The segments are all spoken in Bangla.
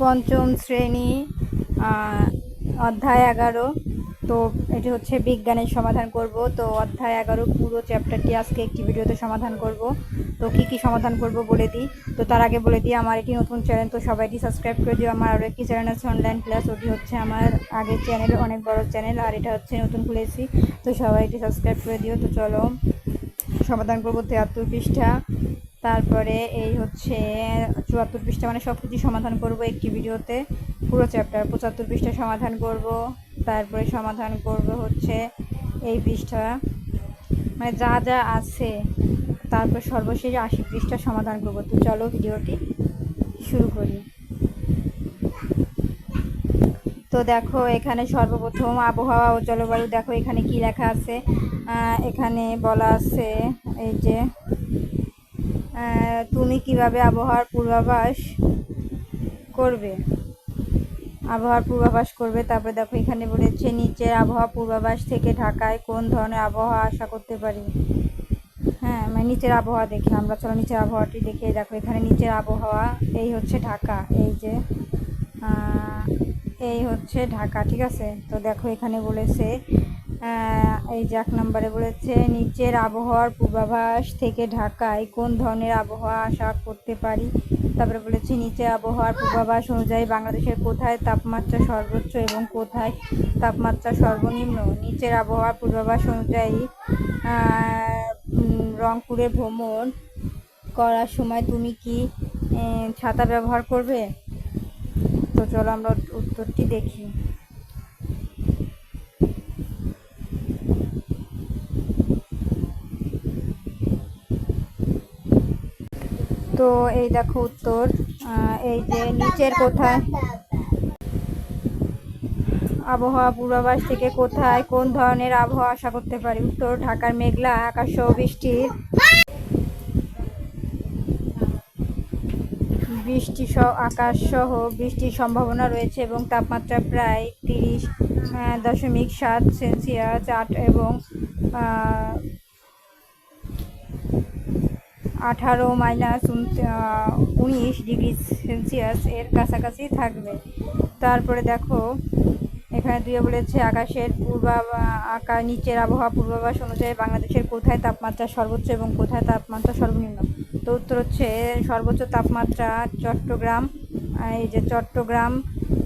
পঞ্চম শ্রেণি অধ্যায় এগারো। তো এটি হচ্ছে বিজ্ঞানের সমাধান করব। তো অধ্যায় এগারো পুরো চ্যাপ্টারটি আজকে একটি ভিডিওতে সমাধান করব। তো কি কি সমাধান করব বলে দিই? তো তার আগে বলে দিই, আমার এটি নতুন চ্যানেল, তো সবাই এটি সাবস্ক্রাইব করে দিও। আমার আরও একটি চ্যানেল আছে অনলাইন ক্লাস ওটি হচ্ছে আমার আগের চ্যানেল, অনেক বড় চ্যানেল, আর এটা হচ্ছে নতুন খুলেছি। তো সবাই সাবস্ক্রাইব করে দিও। তো চলো, সমাধান করব তিয়াত্তর পৃষ্ঠা। তারপরে এই হচ্ছে চুয়াত্তর পৃষ্ঠা মানে সব কিছু সমাধান করব একটি ভিডিওতে, পুরো চ্যাপ্টার পঁচাত্তর পৃষ্ঠা সমাধান করব, তারপরে সমাধান করব হচ্ছে এই পৃষ্ঠা মানে যা যা আছে, তারপর সর্বশেষ আশি পৃষ্ঠা সমাধান করব। তো চলো ভিডিওটি শুরু করি। তো দেখো এখানে সর্বপ্রথম আবহাওয়া ও জলবায়ু, দেখো এখানে কি লেখা আছে? এখানে বলা আছে এই যে তুমি কীভাবে আবহাওয়ার পূর্বাভাস করবে? আবহাওয়ার পূর্বাভাস করবে। তারপরে দেখো, এখানে বলেছে নিচের আবহাওয়া পূর্বাভাস থেকে ঢাকায় কোন ধরনের আবহাওয়া আশা করতে পারি? হ্যাঁ মানে নিচের আবহাওয়া দেখে আমরা। চলো, নিচের আবহাওয়াটি দেখে দেখো। এখানে নিচের আবহাওয়া, এই হচ্ছে ঢাকা। এই যে এই হচ্ছে ঢাকা, ঠিক আছে? তো দেখো, এখানে বলেছে এই এক নম্বরে বলেছে, নিচের আবহাওয়ার পূর্বাভাস থেকে ঢাকায় কোন ধরনের আবহাওয়া আশা করতে পারি? তারপরে বলেছে, নিচের আবহাওয়ার পূর্বাভাস অনুযায়ী বাংলাদেশের কোথায় তাপমাত্রা সর্বোচ্চ এবং কোথায় তাপমাত্রা সর্বনিম্ন? নিচের আবহাওয়ার পূর্বাভাস অনুযায়ী রংপুরে ভ্রমণ করার সময় তুমি কি ছাতা ব্যবহার করবে? তো চলো আমরা উত্তরটি দেখি। তো এই দেখো উত্তর এই যে নিচের কোথায়? আবহাওয়া পূর্বাভাস থেকে কোথায়, কোন ধরনের আবহাওয়া আশা করতে পারি? উত্তর, ঢাকার মেঘলা, আকাশ বৃষ্টির। বৃষ্টি সহ আকাশ সহ বৃষ্টির সম্ভাবনা রয়েছে এবং তাপমাত্রা প্রায় তিরিশ দশমিক সাত সেলসিয়াস আট এবং আঠারো মাইনাস উনিশ ডিগ্রি সেলসিয়াস এর কাছাকাছি থাকবে। তারপরে দেখো, এখানে দুয়ে বলেছে, আকাশের পূর্বা আকাশ নিচের আবহাওয়া পূর্বাভাস অনুযায়ী বাংলাদেশের কোথায় তাপমাত্রা সর্বোচ্চ এবং কোথায় তাপমাত্রা সর্বনিম্ন? তো উত্তর হচ্ছে, সর্বোচ্চ তাপমাত্রা চট্টগ্রাম এই যে চট্টগ্রাম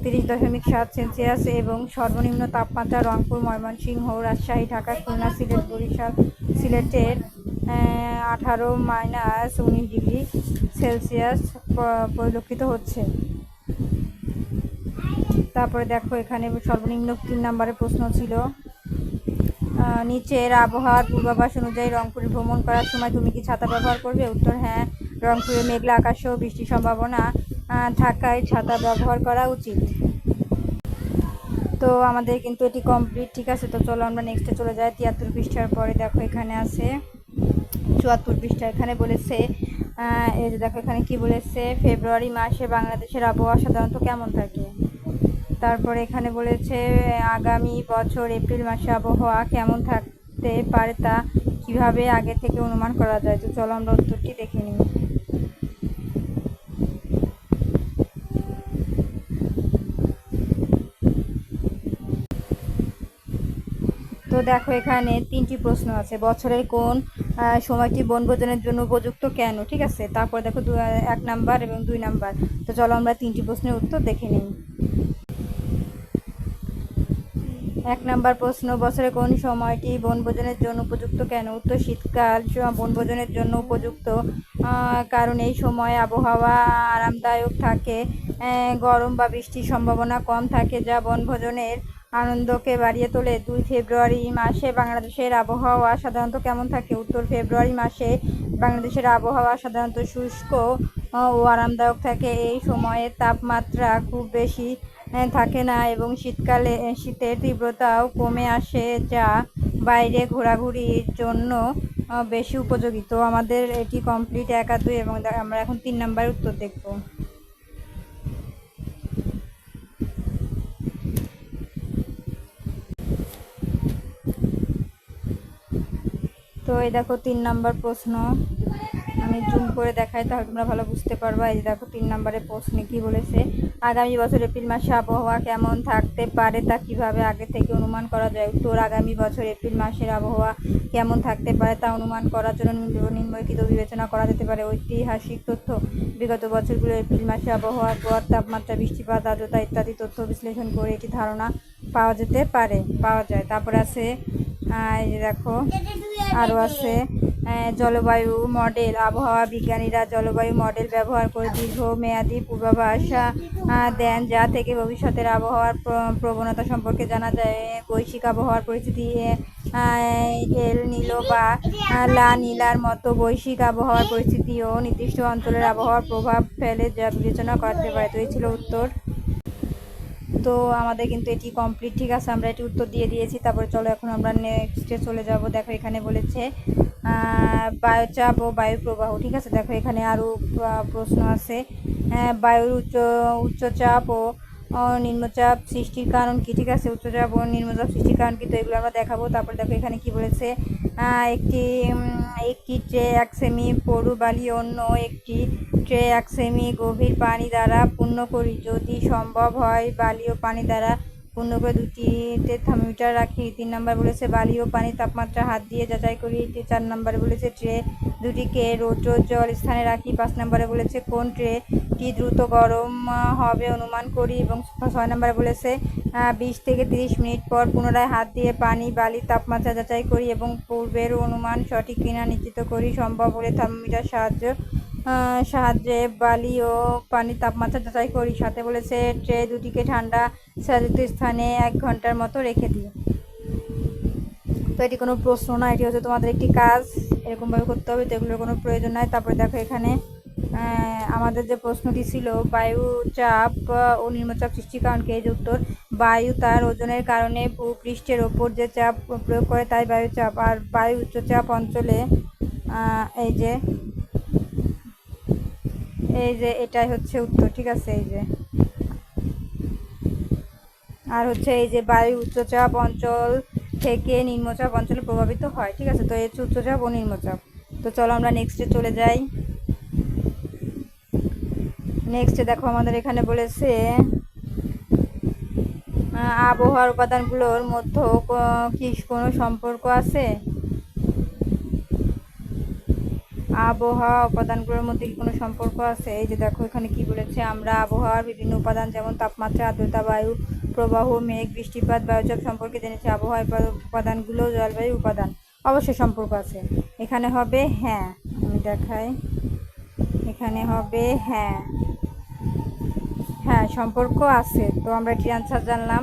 তিরিশ দশমিক সাত সেলসিয়াস এবং সর্বনিম্ন তাপমাত্রা রংপুর, ময়মনসিংহ, রাজশাহী, ঢাকা, খুলনা, সিলেট, বরিশাল, সিলেটের আঠারো মাইনাস উনিশ ডিগ্রি সেলসিয়াস পরিলক্ষিত হচ্ছে। তারপরে দেখো, এখানে সর্বনিম্ন তিন নম্বরের প্রশ্ন ছিল নিচের আবহাওয়ার পূর্বাভাস অনুযায়ী রংপুরে ভ্রমণ করার সময় তুমি কি ছাতা ব্যবহার করবে? উত্তর হ্যাঁ। রংপুরে মেঘলা আকাশ সহ বৃষ্টির সম্ভাবনা থাকায় ছাতা ব্যবহার করা উচিত। তো আমাদের কিন্তু এটি কমপ্লিট ঠিক আছে? তো চলো আমরা নেক্সটে চলে যাই, তিয়াত্তর পৃষ্ঠার পরে। দেখো, এখানে আছে চুয়াত্তর পৃষ্ঠা এখানে বলেছে এই যে দেখো এখানে কি বলেছে, ফেব্রুয়ারি মাসে বাংলাদেশের আবহাওয়া সাধারণত কেমন থাকে? তারপরে এখানে বলেছে, আগামী বছর এপ্রিল মাসে আবহাওয়া কেমন থাকতে পারে তা কীভাবে আগে থেকে অনুমান করা যায়? তো চলো আমরা উত্তরটি দেখে নিই। দেখো এখানে তিনটি প্রশ্ন আছে। বছরের কোন সময়টি বনভোজনের জন্য উপযুক্ত কেন? ঠিক আছে? তারপর দেখো এক নাম্বার এবং দুই নাম্বার। তো চলো আমরা তিনটি প্রশ্নের উত্তর দেখে নিই। এক নাম্বার প্রশ্ন বছরে কোন সময়টি বনভোজনের জন্য উপযুক্ত কেন? উত্তর, শীতকাল বনভোজনের জন্য উপযুক্ত কারণ এই সময় আবহাওয়া আরামদায়ক থাকে গরম বা বৃষ্টির সম্ভাবনা কম থাকে, যা বনভোজনের আনন্দকে বাড়িয়ে তোলে দুই ফেব্রুয়ারি মাসে বাংলাদেশের আবহাওয়া সাধারণত কেমন থাকে? উত্তর ফেব্রুয়ারি মাসে বাংলাদেশের আবহাওয়া সাধারণত শুষ্ক ও আরামদায়ক থাকে। এই সময়ে তাপমাত্রা খুব বেশি থাকে না এবং শীতকালে শীতের তীব্রতাও কমে আসে, যা বাইরে ঘোরাঘুরির জন্য বেশি উপযোগী। তো আমাদের এটি কমপ্লিট এক আর দুই এবং আমরা এখন তিন নাম্বারের উত্তর দেখব। তো এই দেখো তিন নাম্বার প্রশ্ন। আমি জুম করে দেখাই তাহলে তোমরা ভালো বুঝতে পারবা। এই দেখো তিন নম্বরে প্রশ্নে কি বলেছে? আগামী বছর এপ্রিল মাসে আবহাওয়া কেমন থাকতে পারে তা কীভাবে আগে থেকে অনুমান করা যায়? উত্তর, আগামী বছর এপ্রিল মাসের আবহাওয়া কেমন থাকতে পারে তা অনুমান করার জন্য নিম্ন- নিম্নলিখিত বিবেচনা করা যেতে পারে। ঐতিহাসিক তথ্য, বিগত বছরগুলো এপ্রিল মাসে আবহাওয়ার গড় তাপমাত্রা, বৃষ্টিপাত, আর্দ্রতা ইত্যাদি তথ্য বিশ্লেষণ করে একটি ধারণা পাওয়া যেতে পারে, পাওয়া যায়। তারপরে আছে দেখো আরও আছে জলবায়ু মডেল, আবহাওয়া বিজ্ঞানীরা জলবায়ু মডেল ব্যবহার করে দীর্ঘমেয়াদী পূর্বাভাস দেন, যা থেকে ভবিষ্যতের আবহাওয়ার প্রবণতা সম্পর্কে জানা যায়। বৈশ্বিক আবহাওয়ার পরিস্থিতি এল নীলো বা লা নীলার মতো বৈশ্বিক আবহাওয়ার পরিস্থিতিও নির্দিষ্ট অঞ্চলের আবহাওয়ার প্রভাব ফেলে যা বিবেচনা করতে পারে। তো এই ছিল উত্তর। তো আমাদের কিন্তু এটি কমপ্লিট ঠিক আছে? আমরা এটি উত্তর দিয়ে দিয়েছি। তারপরে চলো এখন আমরা নেক্সটে চলে যাব। দেখো এখানে বলেছে বায়োচাপ ও বায়ু প্রবাহ ঠিক আছে? দেখো এখানে আরও প্রশ্ন আছে। আহ, বায়ুর উচ্চ উচ্চচাপ ও নিম্নচাপ সৃষ্টির কারণ কী? ঠিক আছে, উচ্চচাপ ও নিম্নচাপ সৃষ্টির কারণ কী? তো এগুলো আমরা দেখাবো। তারপরে দেখো এখানে কি বলেছে? একটি একটি ট্রে এক সেমি পরু বালি অন্য একটি ট্রে এক সেমি গভীর পানি দ্বারা পূর্ণ করি। যদি সম্ভব হয়, বালি ও পানি দ্বারা পূর্ণ করে দুটিতে থার্মোমিটার রাখি, তিন নম্বর বলেছে বালি ও পানি তাপমাত্রা হাত দিয়ে যাচাই করি চার নম্বরে বলেছে ট্রে, দুটিকে রৌদ্র জল স্থানে রাখি, পাঁচ নম্বরে বলেছে কোন ট্রে ট্রেটি দ্রুত গরম হবে অনুমান করি এবং ছয় নম্বরে বলেছে বিশ থেকে তিরিশ মিনিট পর পুনরায় হাত দিয়ে পানি, বালির তাপমাত্রা যাচাই করি এবং পূর্বের অনুমান সঠিক কিনা নিশ্চিত করি, সম্ভব হলে থার্মোমিটার সাহায্য সাহায্যে বালি ও পানির তাপমাত্রা যাচাই করি। সাথে বলেছে, ট্রে দুটিকে ঠান্ডা ছায়াযুক্ত স্থানে এক ঘণ্টার মতো রেখে দিই। তো এটি কোনো প্রশ্ন না, এটি হচ্ছে তোমাদের একটি কাজ। এরকমভাবে করতে হবে, তো এগুলোর কোনো প্রয়োজন নাই। তারপরে দেখো এখানে আমাদের যে প্রশ্নটি ছিল, বায়ু চাপ ও নিম্নচাপ সৃষ্টির কারণ কি উত্তর বায়ু তার ওজনের কারণে ভূপৃষ্ঠের ওপর যে চাপ প্রয়োগ করে, তাই বায়ু চাপ। আর বায়ু উচ্চচাপ অঞ্চলে এই যে এই যে এটাই হচ্ছে উত্তর, ঠিক আছে? এই যে। আর হচ্ছে এই যে বায়ু উচ্চচাপ অঞ্চল থেকে নিম্নচাপ অঞ্চলে প্রভাবিত হয়, ঠিক আছে? তো এই হচ্ছে উচ্চচাপ ও নিম্নচাপ। তো চলো আমরা নেক্সটে চলে যাই। নেক্সটে দেখো আমাদের এখানে বলেছে আবহাওয়ার উপাদানগুলোর মধ্যে কি কোনো সম্পর্ক আছে? আবহাওয়া উপাদানগুলোর মধ্যে কি কোনো সম্পর্ক আছে? এই যে দেখো, এখানে কি বলেছে? আমরা আবহাওয়ার বিভিন্ন উপাদান যেমন তাপমাত্রা, আর্দ্রতা, বায়ু, প্রবাহ, মেঘ, বৃষ্টিপাত, বায়ুচাপ সম্পর্কে জেনেছি। আবহাওয়ার উপাদানগুলো জলবায়ু উপাদান। অবশ্যই সম্পর্ক আছে। এখানে হবে হ্যাঁ। আমি দেখাই। এখানে হবে হ্যাঁ। হ্যাঁ সম্পর্ক আছে। তো আমরা এটির আনসার জানলাম।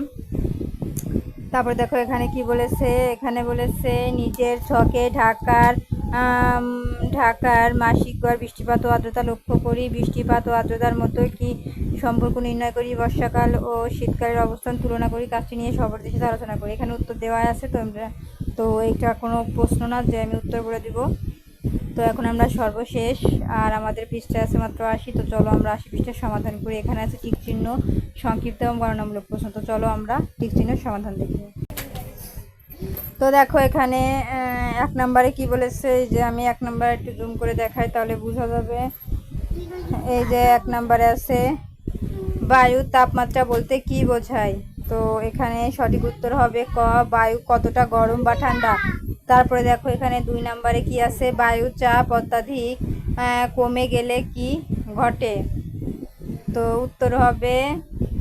তারপরে দেখো এখানে কি বলেছে? এখানে বলেছে, নিজের ছকে ঢাকার ঢাকার মাসিক গড় বৃষ্টিপাত ও আর্দ্রতা লক্ষ্য করি। বৃষ্টিপাত ও আর্দ্রতার মধ্যে কি সম্পর্ক নির্ণয় করি, বর্ষাকাল ও শীতকালের অবস্থান তুলনা করি, কাজটি নিয়ে সবার সাথে আলোচনা করি। এখানে উত্তর দেওয়া আছে, তো তো এইটা কোনো প্রশ্ন না যে আমি উত্তর বলে দিব। তো এখন আমরা সর্বশেষ, আর আমাদের পৃষ্ঠা আছে মাত্র আশি, তো চলো আমরা আশি পৃষ্ঠার সমাধান করি। এখানে আছে টিক চিহ্ন সংক্ষিপ্ত এবং গণনামূলক প্রশ্ন, তো চলো আমরা টিক চিহ্নের সমাধান দেখি। তো দেখো এখানে এক নম্বরে কি বলেছে? যে আমি এক নম্বরে একটু জুম করে দেখাই তাহলে বোঝা যাবে। এই যে এক নম্বরে আছে, বায়ু তাপমাত্রা বলতে কি বোঝায়? তো এখানে সঠিক উত্তর হবে ক, বায়ু কতটা গরম বা ঠান্ডা? তারপরে দেখো এখানে দুই নম্বরে কি আছে? বায়ু চাপ অত্যাধিক কমে গেলে কি ঘটে? তো উত্তর হবে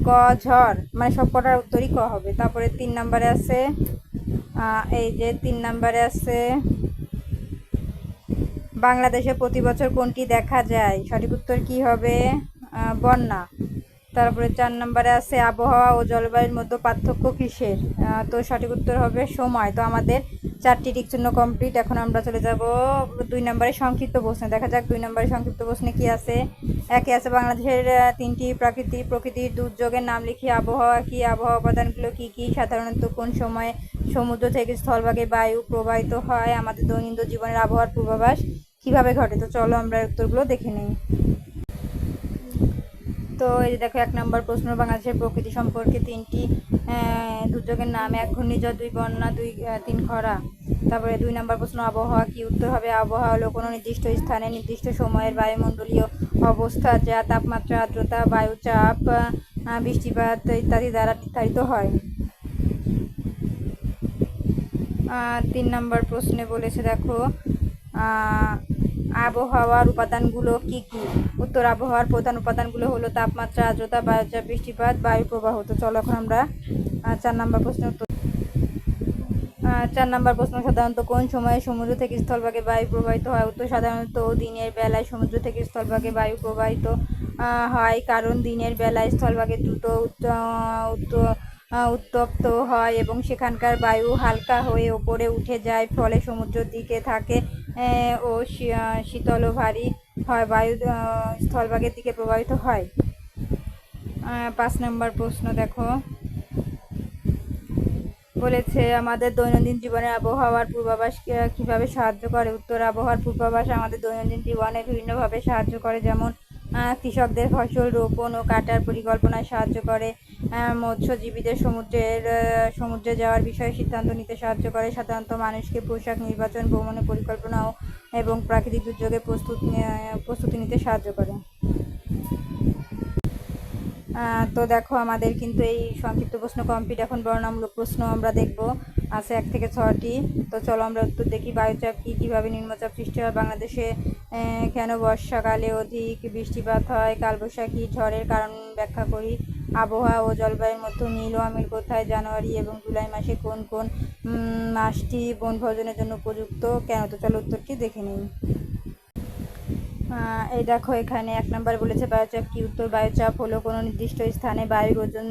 ক, ঝড়। মানে সব কটার উত্তরই ক হবে। তারপরে তিন নম্বরে আছে এই যে তিন নাম্বারে আছে, বাংলাদেশে প্রতি বছর কোনটি দেখা যায়? সঠিক উত্তর কি হবে? বন্যা। তারপরে চার নম্বরে আছে, আবহাওয়া ও জলবায়ুর মধ্যে পার্থক্য কিসের? তো সঠিক উত্তর হবে সময়। তো আমাদের চারটি টিকচিহ্ন কমপ্লিট এখন আমরা চলে যাব দুই নম্বরে সংক্ষিপ্ত প্রশ্নে। দেখা যাক দুই নম্বরে সংক্ষিপ্ত প্রশ্নে কি আছে। একে আছে বাংলাদেশের তিনটি প্রাকৃতিক প্রকৃতির দুর্যোগের নাম লিখি আবহাওয়া। কি আবহাওয়া উপাদানগুলো কি কি, সাধারণত কোন সময়ে সমুদ্র থেকে স্থলভাগে বায়ু প্রবাহিত হয়? আমাদের দৈনন্দিন জীবনের আবহাওয়ার পূর্বাভাস কীভাবে ঘটে? তো চলো আমরা উত্তরগুলো দেখে নিই। তো এই যে দেখো, এক নম্বর প্রশ্ন, বাংলাদেশের প্রকৃতি সম্পর্কে তিনটি দুর্যোগের নাম, এক ঘূর্ণিঝড় দুই বন্যা, দুই তিন খরা। তারপরে দুই নম্বর প্রশ্ন, আবহাওয়া কি উত্তর হবে? আবহাওয়া হলো কোনো নির্দিষ্ট স্থানে নির্দিষ্ট সময়ের বায়ুমণ্ডলীয় অবস্থা যা তাপমাত্রা, আর্দ্রতা, বায়ুচাপ বৃষ্টিপাত ইত্যাদি দ্বারা নির্ধারিত হয়। তিন নম্বর প্রশ্নে বলেছে দেখো আবহাওয়ার উপাদানগুলো কি কি? উত্তর, আবহাওয়ার প্রধান উপাদানগুলো হলো তাপমাত্রা, আর্দ্রতা বায়ুচাপ বৃষ্টিপাত, বায়ু প্রবাহ। তো চলো এখন আমরা চার নম্বর প্রশ্নের উত্তর। চার নম্বর প্রশ্ন সাধারণত কোন সময়ে সমুদ্র থেকে স্থলভাগে বায়ু প্রবাহিত হয়? উত্তর সাধারণত দিনের বেলায় সমুদ্র থেকে স্থলভাগে বায়ু প্রবাহিত হয় কারণ দিনের বেলায় স্থলভাগে দ্রুত উত্ত- উত্ত- উত্তপ্ত হয় এবং সেখানকার বায়ু হালকা হয়ে ওপরে উঠে যায়, ফলে সমুদ্রের দিকে থাকে ও শীতল ও ভারী হয় বায়ু স্থলভাগের দিকে প্রবাহিত হয়। পাঁচ নম্বর প্রশ্ন দেখো। বলেছে, আমাদের দৈনন্দিন জীবনে আবহাওয়ার পূর্বাভাস কীভাবে সাহায্য করে? উত্তর, আবহাওয়ার পূর্বাভাস আমাদের দৈনন্দিন জীবনে বিভিন্নভাবে সাহায্য করে, যেমন কৃষকদের ফসল রোপণ ও কাটার পরিকল্পনায় সাহায্য করে মৎস্যজীবীদের সমুদ্রের সমুদ্রে যাওয়ার বিষয়ে সিদ্ধান্ত নিতে সাহায্য করে। সাধারণত মানুষকে পোশাক নির্বাচন, ভ্রমণের পরিকল্পনা এবং প্রাকৃতিক দুর্যোগে প্রস্তুত প্রস্তুতি নিতে সাহায্য করে। তো দেখো, আমাদের কিন্তু এই সংক্ষিপ্ত প্রশ্ন কমপ্লিট এখন বর্ণামূলক প্রশ্ন আমরা দেখব। আছে এক থেকে ছটি। তো চলো আমরা উত্তর দেখি। বায়ুচাপ কী, কীভাবে নিম্নচাপ সৃষ্টি হয়? বাংলাদেশে কেন বর্ষাকালে অধিক বৃষ্টিপাত হয়? কালবৈশাখী ঝড়ের কারণ ব্যাখ্যা করি। আবহাওয়া ও জলবায়ুর মধ্যে মিল ও আমিল কোথায়? জানুয়ারি এবং জুলাই মাসে কোন কোন মাসটি বনভোজনের জন্য উপযুক্ত? কেন? তো চলো উত্তরটি দেখে আহ, এই দেখো এখানে এক নম্বর বলেছে বায়ুচাপ কি উত্তর? বায়ুচাপ হলো কোনো নির্দিষ্ট স্থানে বায়ুর ওজন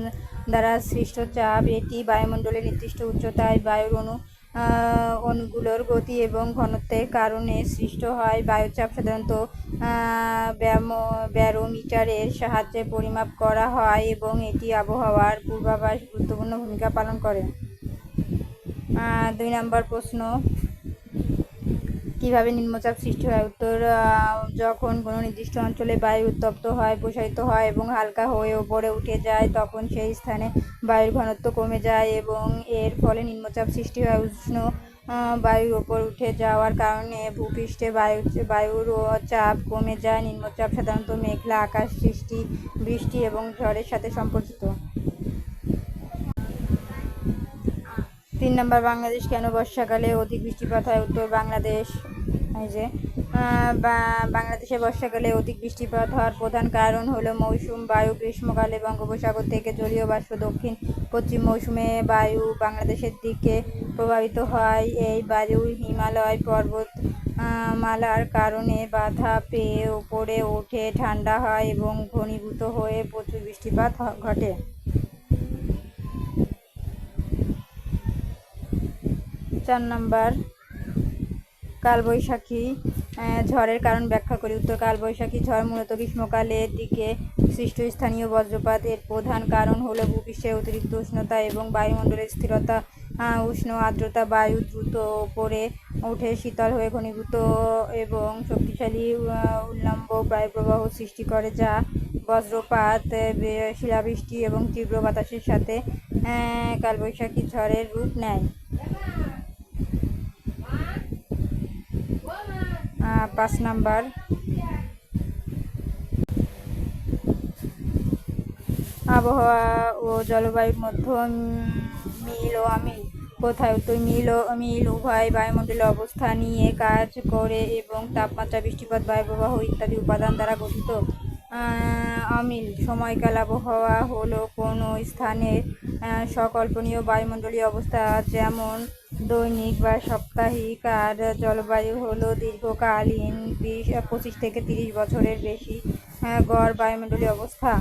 দ্বারা সৃষ্ট চাপ। এটি বায়ুমণ্ডলের নির্দিষ্ট উচ্চতায় বায়ুর অণু অণুগুলোর গতি এবং ঘনত্বের কারণে সৃষ্ট হয়। বায়ুচাপ সাধারণত ব্যারোমিটারের সাহায্যে পরিমাপ করা হয় এবং এটি আবহাওয়ার পূর্বাভাস গুরুত্বপূর্ণ ভূমিকা পালন করে। দুই নম্বর প্রশ্ন কীভাবে নিম্নচাপ সৃষ্টি হয়? উত্তর যখন কোনো নির্দিষ্ট অঞ্চলে বায়ু উত্তপ্ত হয়, প্রসারিত হয় এবং হালকা হয়ে ওপরে উঠে যায়, তখন সেই স্থানে বায়ুর ঘনত্ব কমে যায় এবং এর ফলে নিম্নচাপ সৃষ্টি হয়। উষ্ণ বায়ুর ওপর উঠে যাওয়ার কারণে ভূপৃষ্ঠে বায়ু, বায়ুর চাপ কমে যায়। নিম্নচাপ সাধারণত মেঘলা আকাশ সৃষ্টি, বৃষ্টি এবং ঝড়ের সাথে সম্পর্কিত। তিন নম্বর, বাংলাদেশ কেন বর্ষাকালে অধিক বৃষ্টিপাত হয়? উত্তর, বাংলাদেশ এই যে বাংলাদেশে বর্ষাকালে অধিক বৃষ্টিপাত হওয়ার প্রধান কারণ হলো মৌসুম, বায়ু, গ্রীষ্মকালে বঙ্গোপসাগর থেকে জলীয় বাষ্প দক্ষিণ পশ্চিম মৌসুমে বায়ু বাংলাদেশের দিকে প্রবাহিত হয়। এই বায়ু হিমালয় পর্বত মালার কারণে বাধা পেয়ে উপরে ওঠে ঠান্ডা হয় এবং ঘনীভূত হয়ে প্রচুর বৃষ্টিপাত ঘটে। চার নাম্বার কালবৈশাখী ঝড়ের কারণ ব্যাখ্যা করি। উত্তর, কালবৈশাখী ঝড় মূলত গ্রীষ্মকালের দিকে সৃষ্ট স্থানীয় বজ্রপাত। এর প্রধান কারণ হলো ভূপৃষ্ঠের অতিরিক্ত উষ্ণতা এবং বায়ুমণ্ডলের স্থিরতা উষ্ণ আর্দ্রতা, বায়ু দ্রুত ওপরে উঠে শীতল হয়ে ঘনীভূত এবং শক্তিশালী উল্লম্ব বায়ুপ্রবাহ সৃষ্টি করে, যা বজ্রপাত শিলাবৃষ্টি এবং তীব্র বাতাসের সাথে কালবৈশাখী ঝড়ের রূপ নেয়। পাঁচ নাম্বার। আবহাওয়া ও জলবায়ুর মধ্যে মিল ও আমি কোথায় উত্তর মিল ও মিল উভয় বায়ুমণ্ডলের অবস্থা নিয়ে কাজ করে এবং তাপমাত্রা, বৃষ্টিপাত, বায়ুপ্রবাহ ইত্যাদি উপাদান দ্বারা গঠিত। অমিল, সময়কাল আবহাওয়া হলো কোনো স্থানের সকল্পনীয় বায়ুমণ্ডলীয় অবস্থা যেমন দৈনিক বা সাপ্তাহিক আর জলবায়ু হলো দীর্ঘকালীন বিশ পঁচিশ থেকে তিরিশ বছরের বেশি আহ, গড় বায়ুমণ্ডলীয় অবস্থা।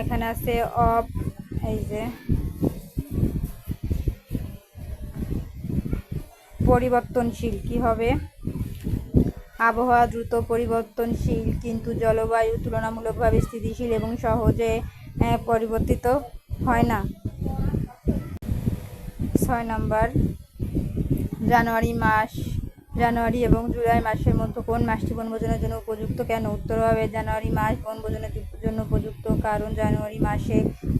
এখানে আছে অফ এই যে। পরিবর্তনশীল কি হবে? আবহাওয়া দ্রুত পরিবর্তনশীল কিন্তু জলবায়ু তুলনামূলকভাবে স্থিতিশীল এবং সহজে পরিবর্তিত হয় না। ছয় নম্বর, জানুয়ারি মাস, জানুয়ারি এবং জুলাই মাসের মধ্যে কোন মাসটি বনভোজনের জন্য উপযুক্ত, কেন? উত্তর হবে জানুয়ারি মাস বনভোজনের জন্য উপযুক্ত, কারণ জানুয়ারি মাসে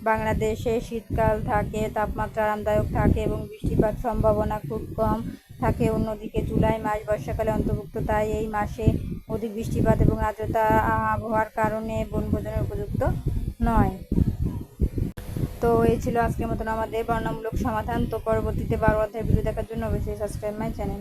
বাংলাদেশে শীতকাল থাকে, তাপমাত্রা আরামদায়ক থাকে এবং বৃষ্টিপাত সম্ভাবনা খুব কম থাকে। অন্যদিকে জুলাই মাস বর্ষাকালে অন্তর্ভুক্ত, তাই এই মাসে অধিক বৃষ্টিপাত এবং আর্দ্রতা আবহাওয়ার কারণে বনভোজনের উপযুক্ত নয়। তো এই ছিল আজকের মতন আমাদের বর্ণামূলক সমাধান। তো পরবর্তীতে বারো অধ্যায় ভিডিও দেখার জন্য অবশ্যই সাবস্ক্রাইব মাই চ্যানেল